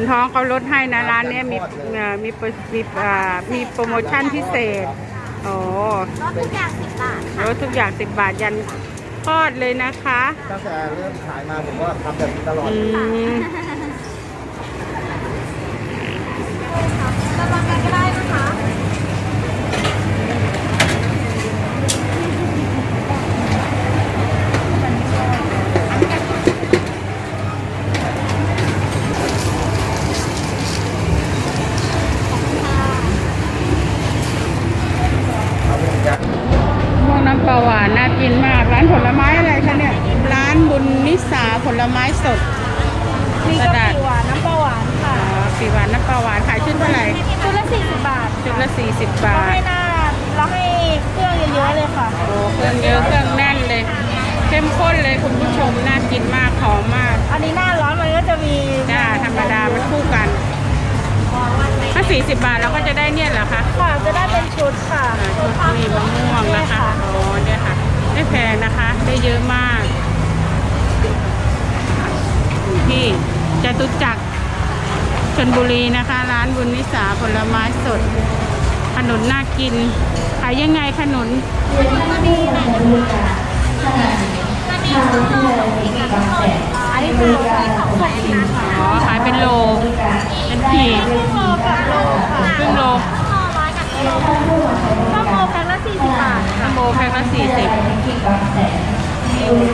เลยบนท้องเขาลดให้นะร้านเนี้ยมีเอ่อมีโปรมีอ่ามีโปรโมชั่นพิเศษโอ้รถทุกอย่างสิบบาทลดทุกอย่างสิบบาทยันทอดเลยนะคะ ตั้งแต่เริ่มขายมาผมก็ทำแบบนี้ตลอด อืม ระวังกันก็ได้นะคะ ม่วงน้ำปลาหวานน่ากินมาก ร้านผลไม้อะไรคะเนี่ย ร้านบุญนิสาผลไม้สด นี่ ก ก็ ระดาษ ปีหวานน้ำปลาหวานค่ะ อ๋อปีหวานน้ำปลาหวานขายชุดเท่าไหร่ชุดละสี่สิบบาทชุดละสี่สิบเราบาให้ทหน้าเราให้เครื่องเยอะๆเลยค่ะ โอ้เครื่องเยอะเครื่องแน่นเลย เข้มข้นเลยคุณผู้ชมน่ากินมากหอมมากอันนี้หน้าร้อนมันก็จะมีจ้าธรรมดามันคู่กัน ถ้า 40 บาทเราก็จะได้เนี่ยเหรอคะค่ะจะได้เป็นชุดค่ะอ่าชุดมีมะม่วงนะคะอ๋อเนี่ยค่ะไม่แพงนะคะ ได้เยอะมากอยู่ที่จตุจักรช นบุรีนะคะ ร้านบุญนิสาผลไม้สด ขนุนน่ากิน ขายยังไงขนุนมันมีหลายมันมีครึ่งโลสองขีดกับครึ่งโลอันนี้คือสองแสนนะคะอ๋อขายเป็นโล เป็นขีดครึ่งโลกับโลค่ะครึ่งโลครึ่งโลร้อยกับโลส้มโลแพ็คละสี่สิบบาทตัมโบแพ็คละสี่สิบ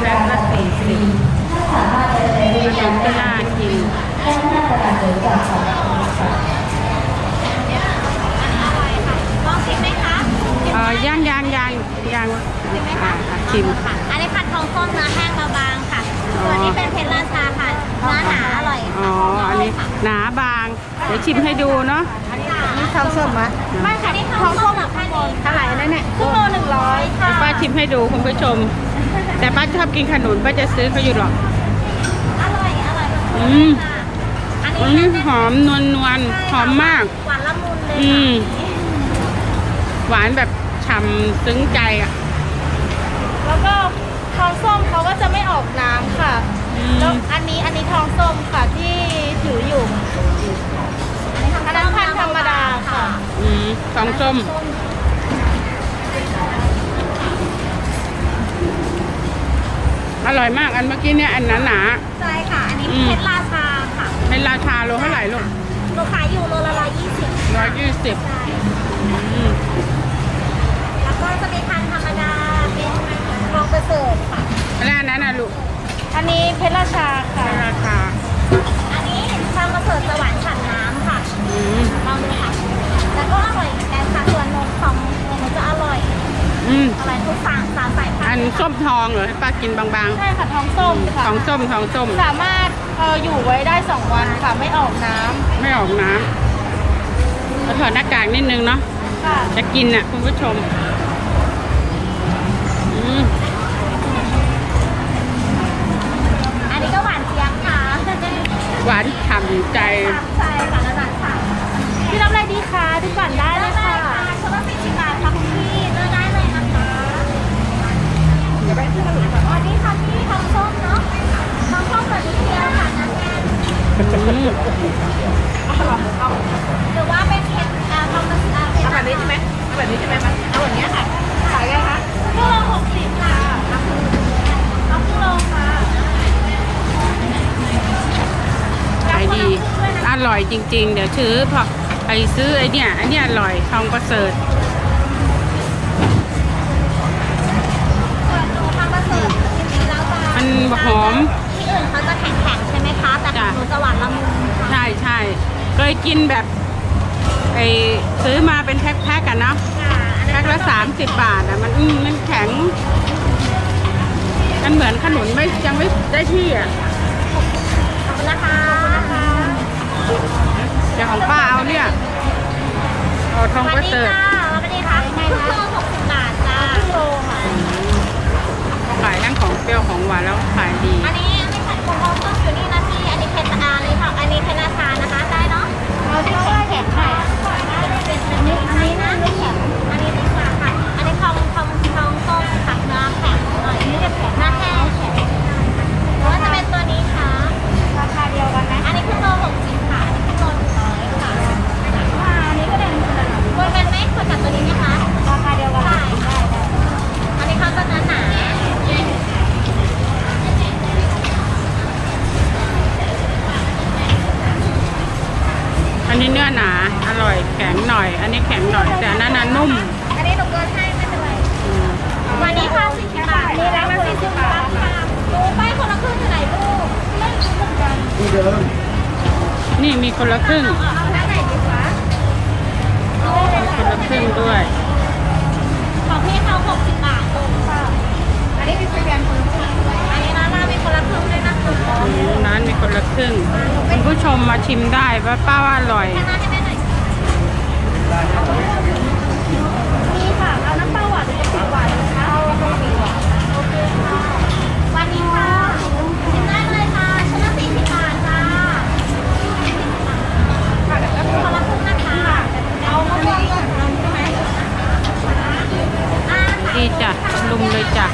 แพ็คละสี่สิบ ขนมก็น่ากินลองชิมไหมคะเอ่อย่างย่างย่างย่างอ่าอะชิมค่ะอันนี้ผัดทองส้มเนื้อแห้งเบาบางค่ะส่วนนี้เป็นเพชรราชาค่ะเนื้อหนาอร่อยอ๋อ อันนี้หนาบาง เดี๋ยวชิมให้ดูเนาะ นี่ทองส้มไหมไม่ค่ะนี่ทองส้มแบบแค่นี้เท่าไหร่นั่นเนี่ยครึ่งโลหนึ่งร้อยค่ะป้าชิมให้ดูคุณผู้ชม แต่ป้าชอบกินขนุนป้าจะซื้อเขาอยู่หรอกอร่อย อร่อยอืมค่ะอันอันนี้นี้หอมนวลนวลหอมมาก หวานละมุนเลยอืค่ะมหวานแบบฉ่ำซึ้งใจอะ แล้วก็ทองส้มเขาก็จะไม่ออกน้ำค่ะ อืแล้วมอันนี้อันนี้ทองส้มค่ะที่ถืออยู่อันนั้นพันธุ์ธรรมดาค่ะอืมสองส้ม อร่อยมากอันเมื่อกี้เนี่ยอันหนาหนาใช่ค่ะอันนี้อืม เพชรราชาค่ะๆเป็นราคาโลเท่าไหร่ลูกหนูขายอยู่โลละร้อยยี่สิบร้อยยี่สิบใช่ มสายพัอันนธุ์ส้มทองเหรอให้ป้ากินบางใช่ค่ะทองส้มๆ ค่ะทองส้มทองส้ม สามารถเอ่ออยู่ไว้ได้สองวันค่ะไม่ออกน้ไม่ออกน้ำแล้วถอดหน้ากากนิดนึงเนาะำค่ะจะกินน่ะคุณผู้ชมอืมอันนี้ก็หวานเจี๊ยบค่ะหวานฉ่ำใจ ใช่ค่ะระดับค่ะพี่รับอะไรดีคะทุกก่อนได้เลยค่ะชุดละสี่สิบบาทค่ะคุณพี่เลือกได้เลยนะคะเดี๋ยวไปที่กระหลุก่อนอ๋อนี่ค่ะพี่ทองส้มเนาะทองส้มแบบนี้เดียวค่ะน้ำแดง อืม หรือว่าเป็นเพชรอ่าทองกระสือเพชรแบบนี้ใช่ไหมเอาแบบนี้ใช่ไหมคะเอาแบบนี้ค่ะขายไงคะกิโลหกสิบค่ะเอากิโลค่ะขายดี อร่อยจริง ๆ เดี๋ยวซื้อพอไปซื้อไอเนี่ยไอเนี่ยอร่อยทองประเสริฐส่วนหนูทำมาเสิร์ฟจริงๆแล้วจะมันหอม ที่อื่นเขาจะแข็งๆใช่ไหม คะ แต่ของหนูจะหวานละมุนค่ะใช่ใช่เคยกินแบบไอซื้อมาเป็นแพ็คๆกันเนาะแพ็คละสามสิบบาทอะมันอืมมันแข็ง มันเหมือนขนุนไม่ยังไม่ได้ที่อะขอบคุณนะคะเดี๋ยวของป้าเอาเนี่ยเอาทองสปวัระสดีเสริฐค่ะสวัสดีค่ะครึ่งโลหกสิบบาทจ้าครึ่งโลค่ะ อย อันนี้แข็งหน่อย แต่อันนั้นน่ะนุ่ม อันนี้หนูเกินให้ไม่เป็นไรวันนี้ค่ะสี่สิบบาทนี่แล้วสี่สิบบาทค่ะดูป้ายคนละครึ่งอยู่ไหนลูกเล่นเหมือนกันที่เดิมนี่มีคนละครึ่งเอาเอาท่าไหนดีคะมีคนละครึ่งด้วย ของพี่เขาหกสิบบาทลูกค่ะอันนี้มีสแกนคนละครึ่งด้วยอันนี้ร้านเรามีคนละครึ่งด้วยนะคะอืมร้านมีคนละครึ่งคุณผู้ชมมาชิมได้ว่าป้าว่าอร่อยแค่ นั้นให้แม่หน่อยมีค่ะ เอาน้ำเปล่าหวานหรือสิบหวานนะคะเอาต้องสีหวานโอเคค่ะวันนี้ค่ะชิมได้เลยค่ะชุดละสี่สิบบาทค่ะคนละครึ่งนะคะ เอามะม่วงด้วยเอาใช่ไหมอ่าดีจ้ะลุมเลยจ้ะ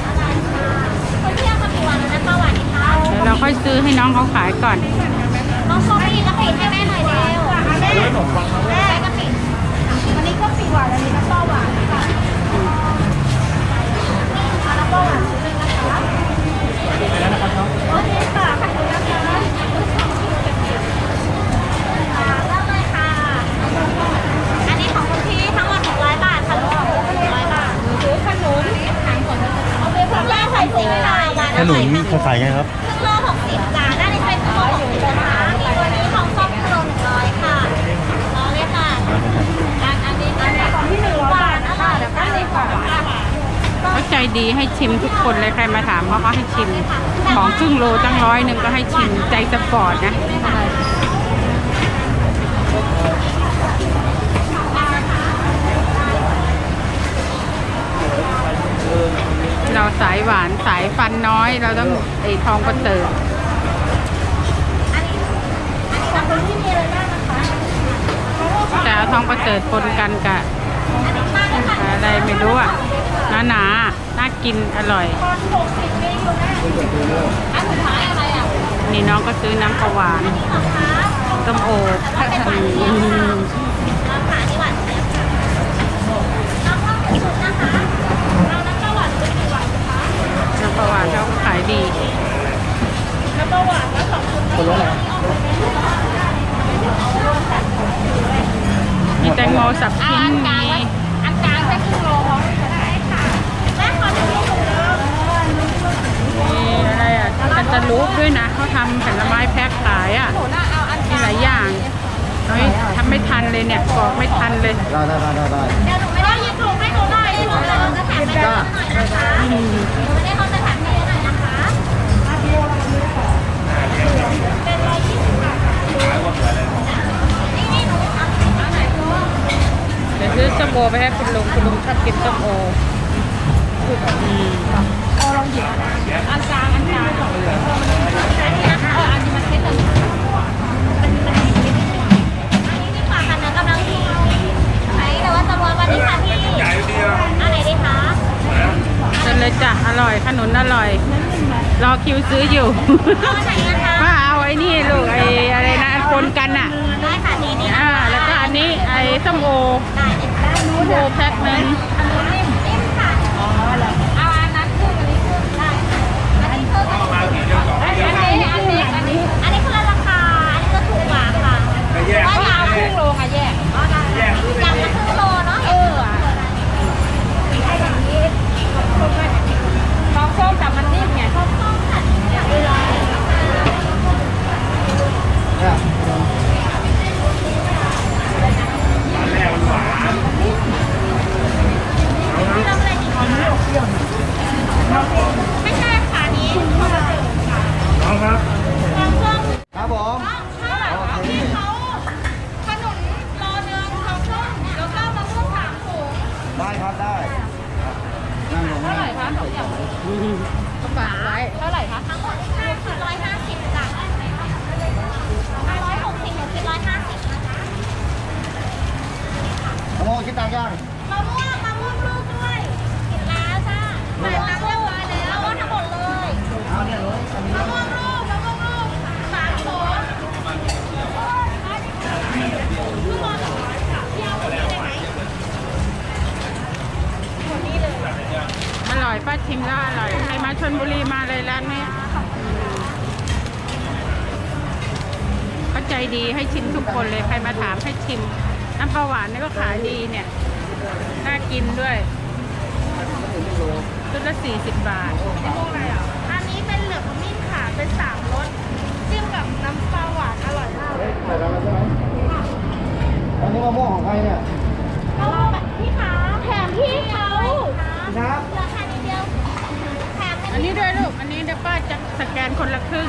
คนเที่ยวมากี่วันแล้วนะป้าหวานนี่คะ เดี๋ยวเราค่อยซื้อให้น้องเขาขายก่อน น้องโชมีกะปิให้แม่หน่อยเร็วแม่แม่กะปิวันนี้ก็ปิหวานอันนี้น้ำปลาหวานค่ะเอาน้ำปลาหวานชุดหนึงนะคะโอเคค่ะขอบคุณนะคะอ่าเริ่มเลยค่ะ อันนี้ของคุณพี่ทั้งหมด600บาทค่ะลูก600บาทหรือขนุนขายผลเอาไปผลแรกใส่สีค่ะหวาน ข อ นุ ร่อย น มาก เขาขายไงครับ ครึ่งโลหกสิบจ้าด้านนี้เป็นครึ่งโลหกสิบนะคะมีตัวนี้ของส้มครึ่งโลหนึ่งร้อยค่ะรอเลยค่ะอันอันนี้อันนี้ของที่หนึ่งร้อยบาทอร่อยด้านนี้ของค่ะ เขาใจ ดีให้ชิมทุกคนเลยใครมาถามเขาก็ให้ชิม ของครึ่งโลตั้งร้อยหนึ่งก็ให้ชิมใจสปอร์ตนะเราสายหวานสายฟันน้อย เราต้องไอทองประเสริฐอันนี้อันนี้ของคุณที่มีอะไรบ้างนะคะแต่เอาทองประเสริฐปนกันกับอะอะไรไม่รู้อะหนาหนา น่ากินอร่อยตอนหกสิบมีอยู่แน่อันสุดท้ายอะไรอะนี่น้องก็ซื้อน้ำปลาหวานต้มโอแล้วเป็นหวานเจี๊ยบค่ะเราขายที่หวานเจี๊ยบค่ะน้ำข้าวสุกนะคะเราน้ำข้าวหวานเป็นกี่หวานคะน้ำปลาหวานเขาขายดีน้ำข้าวหวานแล้วสองคนละไหนมีแตงโมสับชิ้นมี อันกลางแค่ครึ่งโลได้ค่ะแม่ขอดูลูกหมูเดิม มีอะไรอะกัน ตะลุกด้วยนะเขาทำผลไม้แพ็คขายอะหนูน่าเอาอันมีหลายอย่างเฮ้ยทำไม่ทันเลยเนี่ยกรอกไม่ทันเลยได้ได้ได้ได้ได้เดี๋ยวหนูไม่ได้ยิบถูกให้หนูหน่อยหนูจะจะแถมให้หนูหน่อยนะคะหนูไม่ได้เขาจะแถมให้หน่อยนะคะเป็นร้อยยี่สิบบาทนี่นี่หนูเอาเอาไหนลูกเดี๋ยวซื้อส้มโอไปให้คุณลุงคุณลุงชอบกินส้มโออืม อันกลางอันกลางอันนี้นะคะอันนี้มันเซ็ตกันอันนี้ดีกว่าค่ะนะกำลังดีไหนแต่ว่าจำนวนวันนี้ค่ะพี่อันไหนดีคะเดินเลยจ้ะอร่อยขนุนอร่อย รอคิวซื้ออยู่เอาเอาไอ้นี่ลูกไอ้อะไรนะอันกันอะได้ค่ะนี่นี่อ่าแล้วก็อันนี้ไอ้ส้มโอส้มโอแพ็คหนึง ฝากไว้เท่าไหร่คะทั้งหมดที่ค่าคือร้อยห้าสิบจ้ะร้อยหกสิบหรือร้อยห้าสิบนะคะโมคิดตังค์ยัง ดีให้ชิมทุกคนเลยใครมาถามให้ชิม น้ำปลาหวานนี่ก็ขายดีเนี่ย น่ากินด้วยชุดละสี่สิบบาท อันนี้เป็นเหลืองขมิ้นค่ะเป็นสามรสจิ้มกับน้ำปลาหวานอร่อยมากเฮ้ยใส่เราใช่ไหมอันนี้มะม่วงของใครเนี่ยก็แบบพี่คะแถมพี่เขาครับเหลือแค่นิดเดียวแถมให้อันนี้ด้วยลูก อันนี้เดี๋ยวป้าจะสแกนคนละครึ่ง